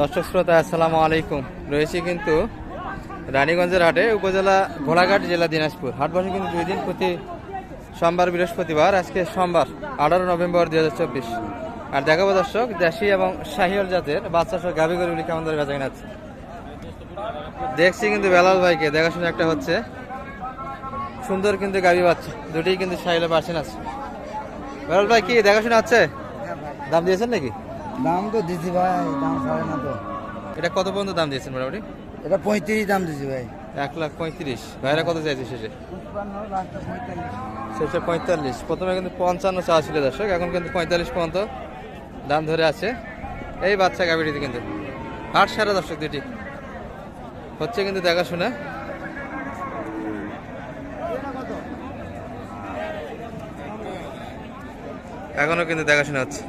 দর্শক শ্রোতা আসসালামু আলাইকুম। রয়েছে কিন্তু রানীগঞ্জের হাটে উপজেলা ঘোড়াঘাট জেলা দিনাজপুর। হাট বসে কিন্তু দুই দিন প্রতি সোমবার বৃহস্পতিবার আজকে সোমবার আঠারো নভেম্বর দুই হাজার চব্বিশ। আর দেখাবো দর্শক দেশি এবং শাহিওল জাতের বাচ্চা সহ গাভি গরুগুলি কেমন ধরে বেচা কিনা আছে দেখছি কিন্তু বেলাল ভাইকে দেখাশোনা একটা হচ্ছে। সুন্দর কিন্তু গাভি বাচ্চা দুটোই কিন্তু শাহিলে পার্সেন আছে। বেলাল ভাই কি দেখাশোনা আছে দাম দিয়েছেন নাকি? দাম তো দিছি ভাই দাম ছাড়ে না তো। এটা কত পর্যন্ত দাম দিয়েছেন মোটামুটি? এটা পঁয়ত্রিশ দাম দিছি ভাই। এক লাখ পঁয়ত্রিশ। ভাইরা কত চাইছে শেষে? শেষে পঁয়তাল্লিশ। প্রথমে কিন্তু পঞ্চান্ন চা ছিল দর্শক এখন কিন্তু পঁয়তাল্লিশ পর্যন্ত দাম ধরে আছে। এই বাচ্চা গাভীটিতে কিন্তু। আট সারা দর্শক দুটি হচ্ছে কিন্তু দেখাশোনা। এখনও কিন্তু দেখাশোনা হচ্ছে।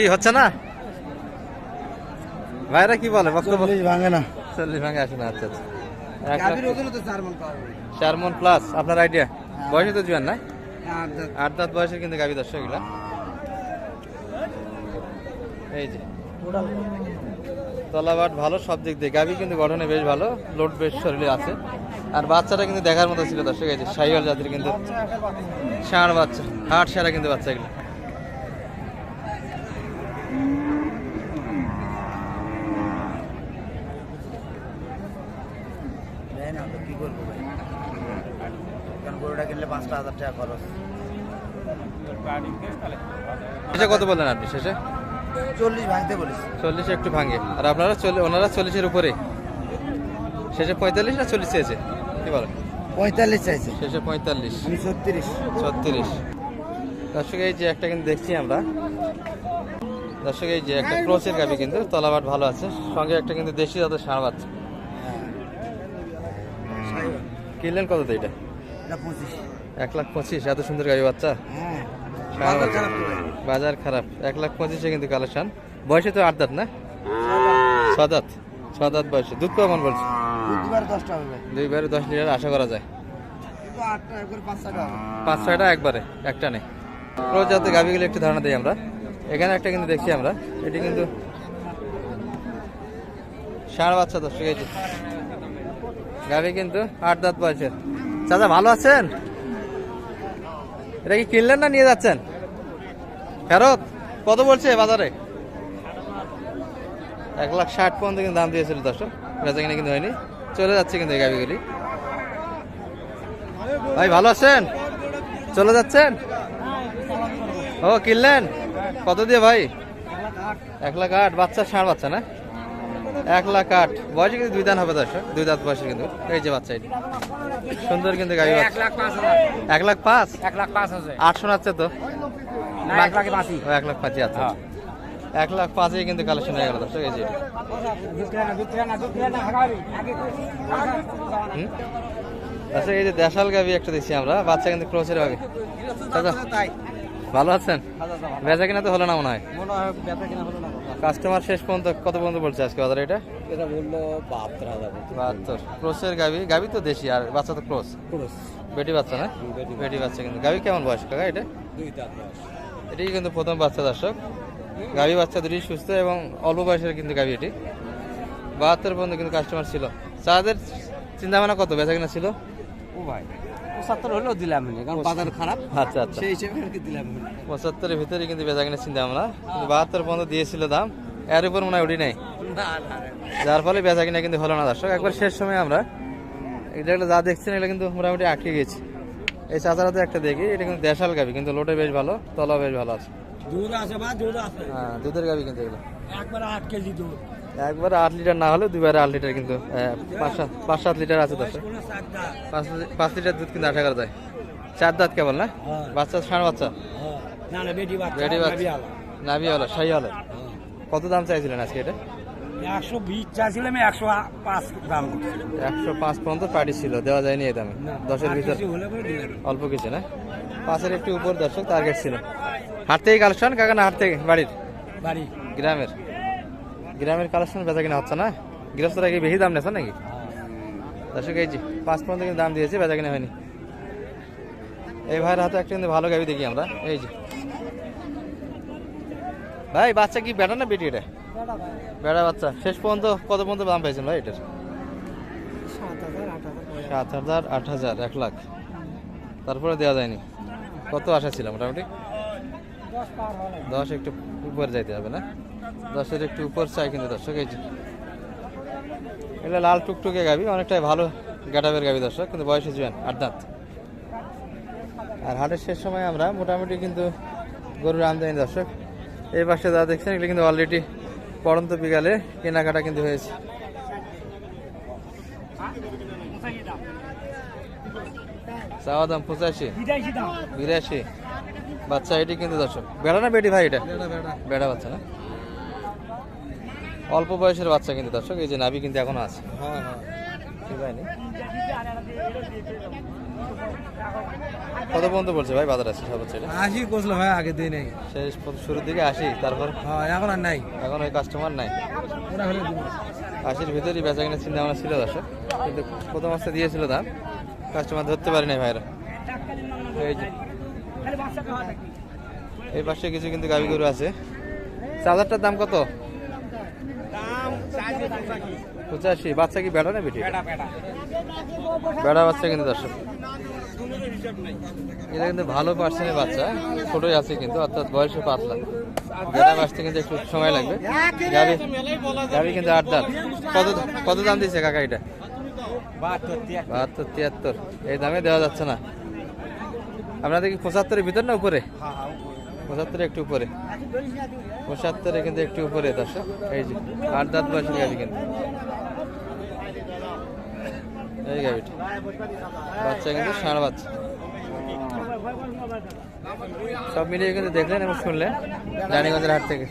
কি হচ্ছে না? ভাইরা কি বলে? বক্তব্য চল্লিশ ভাঙে না। চল্লিশ ভাঙে আসে না আচ্ছা আচ্ছা। চার মন প্লাস আপনার আইডিয়া বয়সে তো জুয়ান না? আর আট দাঁত। বয়সের কিন্তু গাভী দর্শক এগুলা। এই যে। তলাবাট ভালো সব দিক দিয়ে। গাভী কিন্তু গঠনে বেশ ভালো লোড বেশ শরীরে আছে। আর বাচ্চাটা কিন্তু দেখার মতো ছিল দর্শক এই যে সাইওয়াল জাতির কিন্তু ষাঁড় বাচ্চা হাট সারা কিন্তু বাচ্চা এগুলো। দেয় না তো কি করব ভাই? কারণ গরুটা কিনলে পাঁচটা হাজার টাকা খরচ। শেষে কত বললেন আপনি শেষে? চল্লিশ ভাঙতে বলিস চল্লিশে একটু ভাঙে। আর আপনারা ওনারা চল্লিশের উপরে। শেষে পঁয়তাল্লিশ না চল্লিশ চেয়েছে কি বলেন? পঁয়তাল্লিশ চাইছে। শেষে পঁয়তাল্লিশ। আমি ছত্রিশ। ছত্রিশ। দর্শক এই যে একটা কিন্তু দেখছি আমরা। দর্শক এই যে একটা ক্রোচের গাবি কিন্তু তলাবাট ভালো আছে। সঙ্গে একটা কিন্তু দেশি জাতের ষাঁড় বাচ্চা। কিনলেন কত তো এটা? এক লাখ পঁচিশ এত সুন্দর গাবি বাচ্চা। হ্যাঁ বাজার খারাপ এক লাখ পঁচিশে কিন্তু কালেকশন। বয়সে তো আট। দাঁত না ছ দাঁত বয়সে। দুধ কেমন বলছে? দশটা দুইবারে দশ লিটার আশা করা যায়। পাঁচ ছয়টা একবারে একটা নেই। রোজ যাতে গাভিগুলো একটু ধারণা দিই আমরা। এখানে একটা কিন্তু দেখছি আমরা। এটি কিন্তু ষাঁড় বাচ্চা দর্শক এই যে। গাভি কিন্তু আট দাঁত বয়সের চাচা, ভালো আছেন? এটা কি কিনলেন না নিয়ে যাচ্ছেন? ফেরত? কত বলছে বাজারে? এক লাখ ষাট পর্যন্ত কিন্তু দাম দিয়েছিল দর্শক। বেচা কিনে কিন্তু হয়নি। চলে যাচ্ছে কিন্তু এই গাভিগুলি ভাই, ভালো আছেন? চলে যাচ্ছেন? ও, কিনলেন? কত দিয়ে ভাই? এক লাখ আট। বাচ্চা, ষাঁড় বাচ্চা না? এক লাখ আট। বয়সে কিন্তু দুই দান হবে দর্শক। দুই দাঁত বয়সে কিন্তু। এই যে বাচ্চা সুন্দর কিন্তু গাড়ি এক লাখ পাঁচ হাজার। এক লাখ পাঁচ? এক লাখ পাঁচ হাজার। আট শোনাচ্ছে তো? এক লাখে পাঁচই। ও, এক লাখ পাঁচই আছে। এক লাখ পাঁচে কিন্তু কালেকশন হয়ে গেল দর্শক এই যে। আচ্ছা এই যে দেশাল গাবি একটা দিচ্ছি আমরা। বাচ্চা কিন্তু ক্রোচের হবে। দাদা ভালো আছেন? বেচা কিনা তো হলো না মনে হয়? মনে হয় ব্যথা কিনা হলো না। কাস্টমার শেষ পর্যন্ত কত পর্যন্ত বলছে আজকে বাজারে এটা? এটা বলল বাহাত্তর হাজার বাহাত্তর। ক্রোসের গাবি গাবি তো দেশি আর বাচ্চা তো ক্রোস ক্রোস বেটি বাচ্চা না? বেটি বাচ্চা। কিন্তু। গাবি কেমন বয়স কাকা এটা? দুই দাঁত বয়স। এটি কিন্তু প্রথম বাচ্চা দর্শক। গাবি বাচ্চা দুটি সুস্থ এবং অল্প বয়সের কিন্তু গাবি এটি। বাহাত্তর পর্যন্ত কিন্তু কাস্টমার ছিল। চাঁদের চিন্তা ভাবনা কত? বেচা কিনা ছিল? ও ভাই। পঁচাত্তর হলেও দিলাম কারণ বাজার খারাপ। আচ্ছা আচ্ছা। সেই হিসেবে আর কি দিলাম পঁচাত্তরের ভিতরে কিন্তু বেচা কিনা চিন্তা কিন্তু বাহাত্তর পর্যন্ত দিয়েছিল দাম এর উপর মনে হয় উঠি নাই। যার ফলে বেচা কিনা কিন্তু হলো না দর্শক। একবার শেষ সময় আমরা যেগুলো যা দেখছেন এটা কিন্তু মোটামুটি আটকে গেছি। এই চাচারাতে একটা দেখি এটা কিন্তু দেশাল গাবি কিন্তু লোটে বেশ ভালো তলা বেশ ভালো আছে। দুধ আছে বা দুধ আছে। হ্যাঁ দুধের গাবি কিন্তু এগুলো। একবার আট কেজি দুধ। একবার আট লিটার না হলে দুইবারে আট লিটার কিন্তু পাঁচ সাত পাঁচ সাত লিটার আছে দাঁত পাঁচ লিটার দুধ কিন্তু আশা করা যায় চার দাঁত কেবল না? হ্যাঁ। বাচ্চা ষাঁড় বাচ্চা। না না বেটি বাচ্চা রেডি বাচ্চা। নাভিয়ালা। নাভি হলো শাহি হলো কত দাম চাইছিলেন আজকে এটা? একশো বিশ চাইছিলাম একশো পাঁচ দাম একশো পাঁচ পর্যন্ত পার্টি ছিল দেওয়া যায়নি এই দামে। দশের ভিতর। অল্প কিছু না? পাঁচের একটু উপর দর্শক টার্গেট ছিল। হাট থেকে কালেকশন কাকা না হাট থেকে? বাড়ির? বাড়ি। গ্রামের? গ্রামের কালেকশন বেচা কিনা হচ্ছে না? গৃহস্থরা কি বেশি দাম নেছে নাকি? দর্শক এই যে পাঁচ পর্যন্ত কিন্তু দাম দিয়েছে বেচা কিনা হয়নি। এই ভাইয়ের হাতে একটা কিন্তু ভালো গাবি দেখি আমরা। এই যে। ভাই বাচ্চা কি বেটা না বেটি এটা? বেড়া বাচ্চা। শেষ পর্যন্ত কত পর্যন্ত দাম পাইছেন ভাই এটার? সাত হাজার আট হাজার এক লাখ। তারপরে দেওয়া যায়নি। কত আশা ছিল মোটামুটি? দশ একটু উপরে যাইতে হবে না? দশের একটু উপর চাই কিন্তু দর্শক এই যে। এটা লাল টুকটুকে গাবি অনেকটাই ভালো গ্যাটাবের গাবি দর্শক কিন্তু বয়সে জুয়ান আট দাঁত। আর হাটের শেষ সময় আমরা মোটামুটি কিন্তু গরুর আমদানি দর্শক এই পাশে যা দেখছেন এগুলো কিন্তু অলরেডি পড়ন্ত বিকালে কেনাকাটা কিন্তু হয়েছে। চাওয়া দাম পঁচাশি বিরাশি। বাচ্চা এটি কিন্তু দর্শক বেড়া না বেটি ভাই এটা? বেড়া বাচ্চা না? অল্প বয়সের বাচ্চা কিন্তু দর্শক এই যে নাভি কিন্তু এখনও আছে। ঠিক হয়নি কত পর্যন্ত পড়ছে ভাই বাজার আছে সর্বোচ্চ আশি করছিল ভাই আগে দিই নাই। শেষ শুরুর দিকে আসি তারপর? হ্যাঁ এখন আর নাই। এখন ওই কাস্টমার নাই। আশির ভিতরেই বেচা কিনা চিন্তা ভাবনা ছিল দর্শক কিন্তু প্রথম অবস্থা দিয়েছিল দাম। কাস্টমার ধরতে পারি নাই ভাইরা এই যে। এই পাশে কিছু কিন্তু গাভি গরু আছে। চার্জারটার দাম কত? পঁচাশি। বাচ্চা কি বেড়া না বেটি? বেড়া বাচ্চা কিন্তু দর্শক। এটা কিন্তু ভালো পার্সেন্টের বাচ্চা ছোটই আছে কিন্তু অর্থাৎ বয়সে পাতলা। বেড়া বাঁচতে কিন্তু একটু সময় লাগবে। গাভি গাভি কিন্তু আট দাঁত। কত কত দাম দিচ্ছে কাকা এটা? বাহাত্তর বাহাত্তর তিয়াত্তর। এই দামে দেওয়া যাচ্ছে না। আপনাদের কি পঁচাত্তরের ভিতর না উপরে। পঁচাত্তরে একটু উপরে। পঁচাত্তরে কিন্তু একটু উপরে, দর্শক। এই যে, আট দাঁত বয়সের গাভি কিন্তু। এই গাভিটা। বাচ্চা কিন্তু ষাঁড় বাচ্চা। সব মিলিয়ে কিন্তু দেখলেন এবং শুনলেন রানীগঞ্জের হাট থেকে।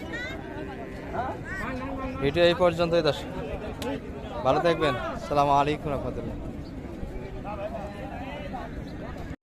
ভিডিও এই পর্যন্তই, দর্শক। ভালো থাকবেন। সালামু আলাইকুম রহমতুল্লাহ।